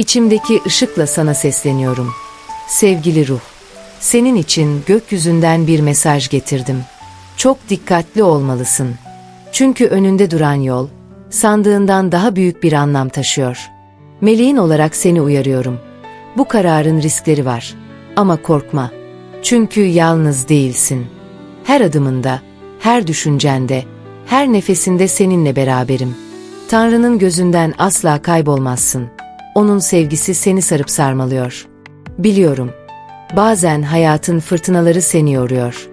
İçimdeki ışıkla sana sesleniyorum. Sevgili ruh, senin için gökyüzünden bir mesaj getirdim. Çok dikkatli olmalısın. Çünkü önünde duran yol, sandığından daha büyük bir anlam taşıyor. Meleğin olarak seni uyarıyorum. Bu kararın riskleri var. Ama korkma. Çünkü yalnız değilsin. Her adımında, her düşüncende, her nefesinde seninle beraberim. Tanrı'nın gözünden asla kaybolmazsın. Onun sevgisi seni sarıp sarmalıyor. Biliyorum. Bazen hayatın fırtınaları seni yoruyor.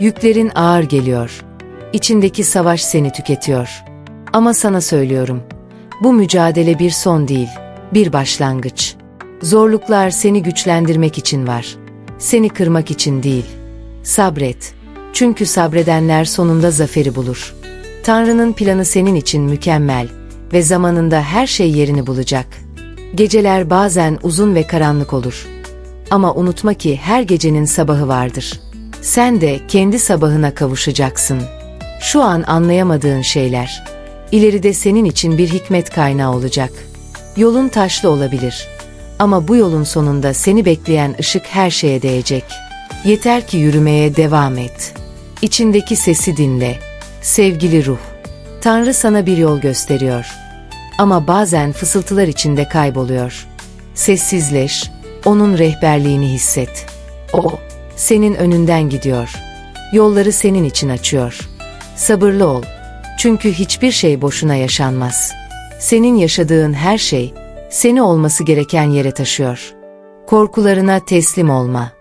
Yüklerin ağır geliyor. İçindeki savaş seni tüketiyor. Ama sana söylüyorum. Bu mücadele bir son değil, bir başlangıç. Zorluklar seni güçlendirmek için var. Seni kırmak için değil. Sabret. Çünkü sabredenler sonunda zaferi bulur. Tanrı'nın planı senin için mükemmel ve zamanında her şey yerini bulacak. Geceler bazen uzun ve karanlık olur. Ama unutma ki her gecenin sabahı vardır. Sen de kendi sabahına kavuşacaksın. Şu an anlayamadığın şeyler, ileride senin için bir hikmet kaynağı olacak. Yolun taşlı olabilir. Ama bu yolun sonunda seni bekleyen ışık her şeye değecek. Yeter ki yürümeye devam et. İçindeki sesi dinle. Sevgili ruh, Tanrı sana bir yol gösteriyor. Ama bazen fısıltılar içinde kayboluyor. Sessizleş, onun rehberliğini hisset. O, senin önünden gidiyor. Yolları senin için açıyor. Sabırlı ol. Çünkü hiçbir şey boşuna yaşanmaz. Senin yaşadığın her şey, seni olması gereken yere taşıyor. Korkularına teslim olma.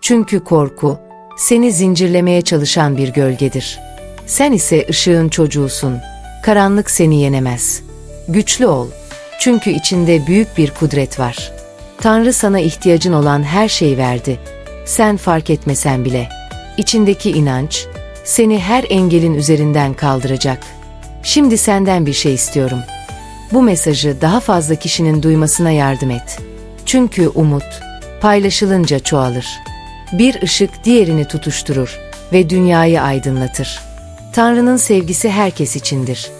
Çünkü korku, seni zincirlemeye çalışan bir gölgedir. Sen ise ışığın çocuğusun. Karanlık seni yenemez. Güçlü ol. Çünkü içinde büyük bir kudret var. Tanrı sana ihtiyacın olan her şeyi verdi. Sen fark etmesen bile. İçindeki inanç, seni her engelin üzerinden kaldıracak. Şimdi senden bir şey istiyorum. Bu mesajı daha fazla kişinin duymasına yardım et. Çünkü umut, paylaşılınca çoğalır. Bir ışık diğerini tutuşturur ve dünyayı aydınlatır. Tanrı'nın sevgisi herkes içindir.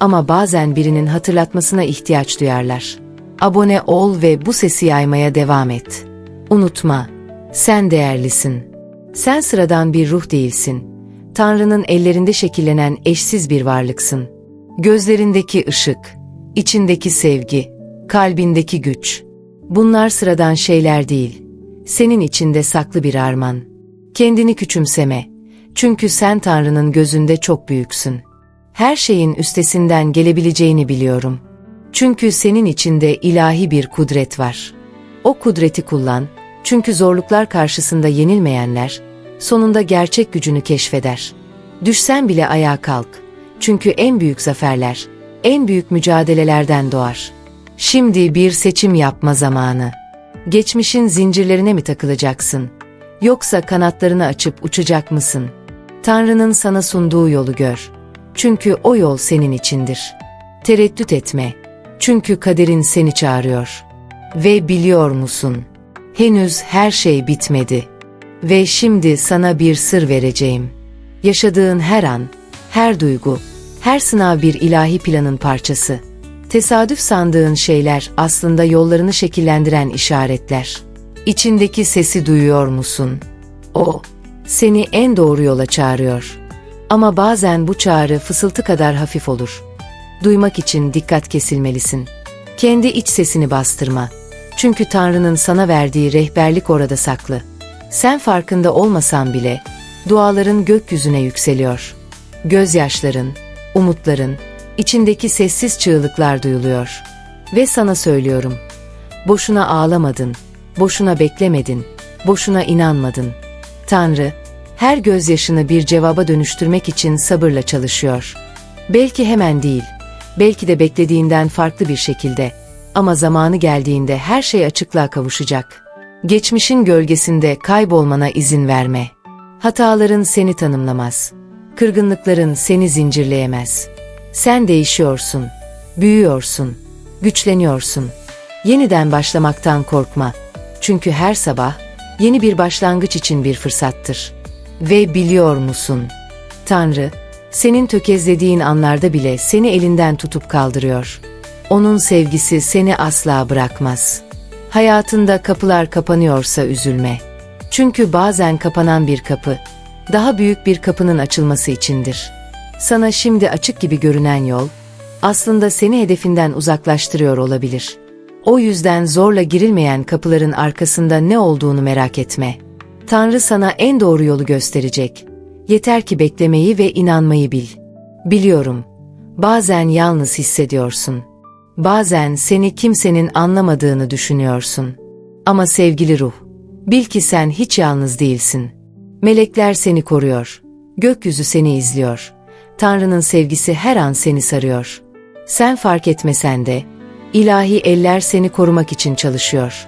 Ama bazen birinin hatırlatmasına ihtiyaç duyarlar. Abone ol ve bu sesi yaymaya devam et. Unutma, sen değerlisin. Sen sıradan bir ruh değilsin. Tanrı'nın ellerinde şekillenen eşsiz bir varlıksın. Gözlerindeki ışık, içindeki sevgi, kalbindeki güç. Bunlar sıradan şeyler değil. Senin içinde saklı bir armağan. Kendini küçümseme. Çünkü sen Tanrı'nın gözünde çok büyüksün. Her şeyin üstesinden gelebileceğini biliyorum. Çünkü senin içinde ilahi bir kudret var. O kudreti kullan. Çünkü zorluklar karşısında yenilmeyenler sonunda gerçek gücünü keşfeder. Düşsen bile ayağa kalk. Çünkü en büyük zaferler, en büyük mücadelelerden doğar. Şimdi bir seçim yapma zamanı. Geçmişin zincirlerine mi takılacaksın? Yoksa kanatlarını açıp uçacak mısın? Tanrı'nın sana sunduğu yolu gör. Çünkü o yol senin içindir. Tereddüt etme. Çünkü kaderin seni çağırıyor. Ve biliyor musun? Henüz her şey bitmedi. Ve şimdi sana bir sır vereceğim. Yaşadığın her an, her duygu, her sınav bir ilahi planın parçası. Tesadüf sandığın şeyler aslında yollarını şekillendiren işaretler. İçindeki sesi duyuyor musun? O, seni en doğru yola çağırıyor. Ama bazen bu çağrı fısıltı kadar hafif olur. Duymak için dikkat kesilmelisin. Kendi iç sesini bastırma. Çünkü Tanrı'nın sana verdiği rehberlik orada saklı. Sen farkında olmasan bile duaların gökyüzüne yükseliyor. Gözyaşların, umutların, içindeki sessiz çığlıklar duyuluyor. Ve sana söylüyorum. Boşuna ağlamadın, boşuna beklemedin, boşuna inanmadın. Tanrı, her gözyaşını bir cevaba dönüştürmek için sabırla çalışıyor. Belki hemen değil, belki de beklediğinden farklı bir şekilde ama zamanı geldiğinde her şey açıklığa kavuşacak. Geçmişin gölgesinde kaybolmana izin verme. Hataların seni tanımlamaz. Kırgınlıkların seni zincirleyemez. Sen değişiyorsun, büyüyorsun, güçleniyorsun. Yeniden başlamaktan korkma. Çünkü her sabah yeni bir başlangıç için bir fırsattır. Ve biliyor musun? Tanrı, senin tökezlediğin anlarda bile seni elinden tutup kaldırıyor. Onun sevgisi seni asla bırakmaz. Hayatında kapılar kapanıyorsa üzülme. Çünkü bazen kapanan bir kapı, daha büyük bir kapının açılması içindir. Sana şimdi açık gibi görünen yol, aslında seni hedefinden uzaklaştırıyor olabilir. O yüzden zorla girilmeyen kapıların arkasında ne olduğunu merak etme. Tanrı sana en doğru yolu gösterecek. Yeter ki beklemeyi ve inanmayı bil. Biliyorum. Bazen yalnız hissediyorsun. Bazen seni kimsenin anlamadığını düşünüyorsun. Ama sevgili ruh, bil ki sen hiç yalnız değilsin. Melekler seni koruyor. Gökyüzü seni izliyor. Tanrı'nın sevgisi her an seni sarıyor. Sen fark etmesen de, ilahi eller seni korumak için çalışıyor.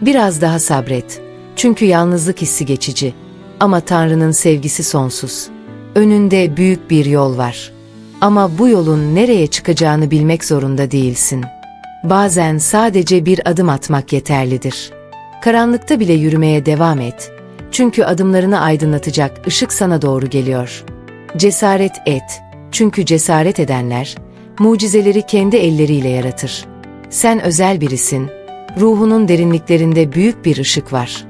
Biraz daha sabret. Çünkü yalnızlık hissi geçici. Ama Tanrı'nın sevgisi sonsuz. Önünde büyük bir yol var. Ama bu yolun nereye çıkacağını bilmek zorunda değilsin. Bazen sadece bir adım atmak yeterlidir. Karanlıkta bile yürümeye devam et. Çünkü adımlarını aydınlatacak ışık sana doğru geliyor. Cesaret et. Çünkü cesaret edenler, mucizeleri kendi elleriyle yaratır. Sen özel birisin, ruhunun derinliklerinde büyük bir ışık var.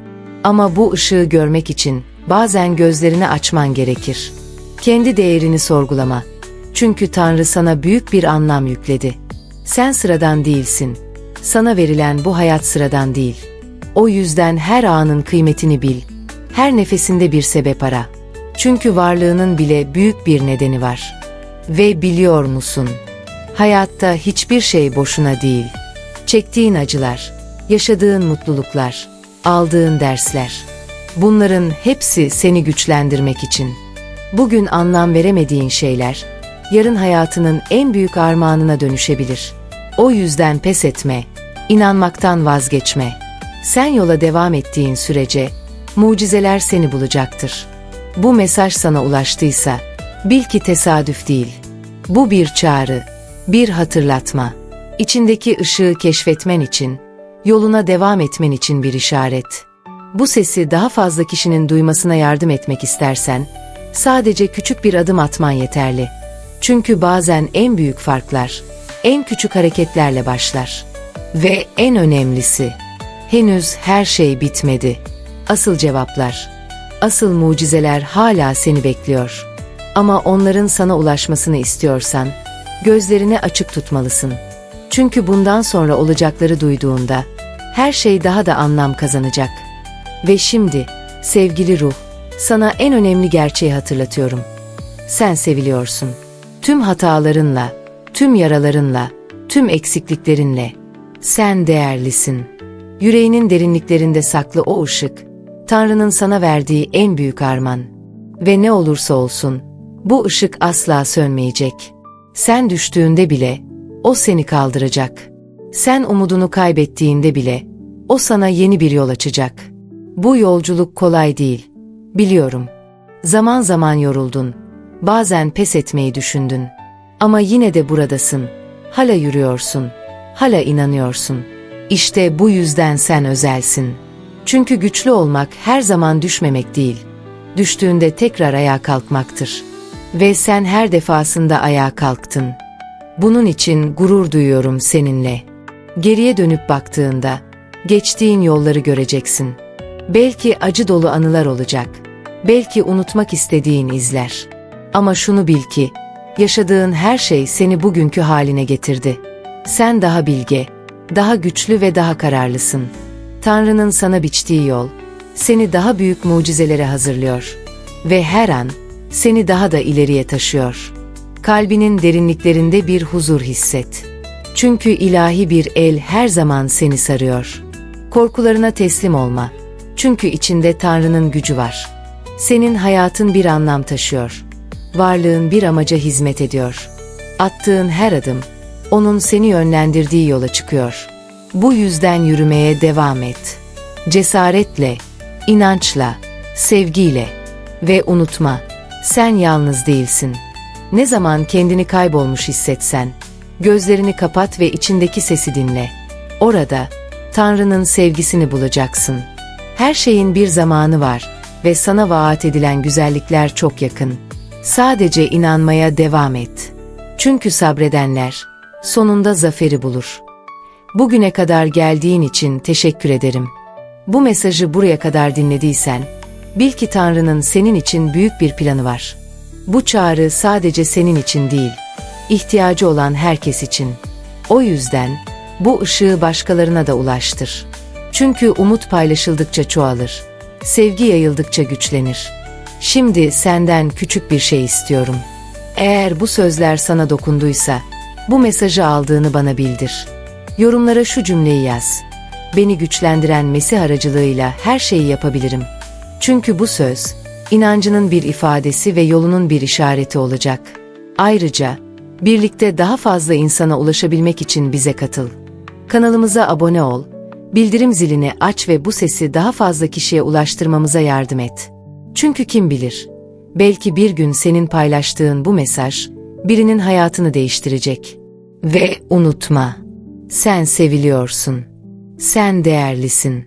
Ama bu ışığı görmek için bazen gözlerini açman gerekir. Kendi değerini sorgulama. Çünkü Tanrı sana büyük bir anlam yükledi. Sen sıradan değilsin. Sana verilen bu hayat sıradan değil. O yüzden her anın kıymetini bil. Her nefesinde bir sebep ara. Çünkü varlığının bile büyük bir nedeni var. Ve biliyor musun? Hayatta hiçbir şey boşuna değil. Çektiğin acılar, yaşadığın mutluluklar, aldığın dersler. Bunların hepsi seni güçlendirmek için. Bugün anlam veremediğin şeyler, yarın hayatının en büyük armağanına dönüşebilir. O yüzden pes etme, inanmaktan vazgeçme. Sen yola devam ettiğin sürece, mucizeler seni bulacaktır. Bu mesaj sana ulaştıysa, bil ki tesadüf değil. Bu bir çağrı, bir hatırlatma. İçindeki ışığı keşfetmen için, yoluna devam etmen için bir işaret. Bu sesi daha fazla kişinin duymasına yardım etmek istersen, sadece küçük bir adım atman yeterli. Çünkü bazen en büyük farklar, en küçük hareketlerle başlar. Ve en önemlisi, henüz her şey bitmedi. Asıl cevaplar, asıl mucizeler hala seni bekliyor. Ama onların sana ulaşmasını istiyorsan, gözlerini açık tutmalısın. Çünkü bundan sonra olacakları duyduğunda, her şey daha da anlam kazanacak. Ve şimdi, sevgili ruh, sana en önemli gerçeği hatırlatıyorum. Sen seviliyorsun. Tüm hatalarınla, tüm yaralarınla, tüm eksikliklerinle. Sen değerlisin. Yüreğinin derinliklerinde saklı o ışık, Tanrı'nın sana verdiği en büyük armağan. Ve ne olursa olsun, bu ışık asla sönmeyecek. Sen düştüğünde bile, o seni kaldıracak. Sen umudunu kaybettiğinde bile, o sana yeni bir yol açacak. Bu yolculuk kolay değil. Biliyorum. Zaman zaman yoruldun. Bazen pes etmeyi düşündün. Ama yine de buradasın. Hala yürüyorsun. Hala inanıyorsun. İşte bu yüzden sen özelsin. Çünkü güçlü olmak her zaman düşmemek değil. Düştüğünde tekrar ayağa kalkmaktır. Ve sen her defasında ayağa kalktın. Bunun için gurur duyuyorum seninle. Geriye dönüp baktığında geçtiğin yolları göreceksin. Belki acı dolu anılar olacak. Belki unutmak istediğin izler. Ama şunu bil ki yaşadığın her şey seni bugünkü haline getirdi. Sen daha bilge, daha güçlü ve daha kararlısın. Tanrı'nın sana biçtiği yol seni daha büyük mucizelere hazırlıyor ve her an seni daha da ileriye taşıyor. Kalbinin derinliklerinde bir huzur hisset. Çünkü ilahi bir el her zaman seni sarıyor. Korkularına teslim olma. Çünkü içinde Tanrı'nın gücü var. Senin hayatın bir anlam taşıyor. Varlığın bir amaca hizmet ediyor. Attığın her adım, onun seni yönlendirdiği yola çıkıyor. Bu yüzden yürümeye devam et. Cesaretle, inançla, sevgiyle ve unutma, sen yalnız değilsin. Ne zaman kendini kaybolmuş hissetsen, gözlerini kapat ve içindeki sesi dinle. Orada Tanrı'nın sevgisini bulacaksın. Her şeyin bir zamanı var ve sana vaat edilen güzellikler çok yakın. Sadece inanmaya devam et. Çünkü sabredenler sonunda zaferi bulur. Bugüne kadar geldiğin için teşekkür ederim. Bu mesajı buraya kadar dinlediysen, bil ki Tanrı'nın senin için büyük bir planı var. Bu çağrı sadece senin için değil, ihtiyacı olan herkes için. O yüzden bu ışığı başkalarına da ulaştır. Çünkü umut paylaşıldıkça çoğalır. Sevgi yayıldıkça güçlenir. Şimdi senden küçük bir şey istiyorum. Eğer bu sözler sana dokunduysa, bu mesajı aldığını bana bildir. Yorumlara şu cümleyi yaz. Beni güçlendiren Mesih aracılığıyla her şeyi yapabilirim. Çünkü bu söz, inancının bir ifadesi ve yolunun bir işareti olacak. Ayrıca, birlikte daha fazla insana ulaşabilmek için bize katıl. Kanalımıza abone ol, bildirim zilini aç ve bu sesi daha fazla kişiye ulaştırmamıza yardım et. Çünkü kim bilir, belki bir gün senin paylaştığın bu mesaj, birinin hayatını değiştirecek. Ve unutma, sen seviliyorsun. Sen değerlisin.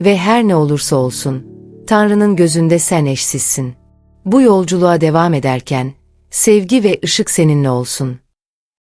Ve her ne olursa olsun, Tanrı'nın gözünde sen eşsizsin. Bu yolculuğa devam ederken, sevgi ve ışık seninle olsun.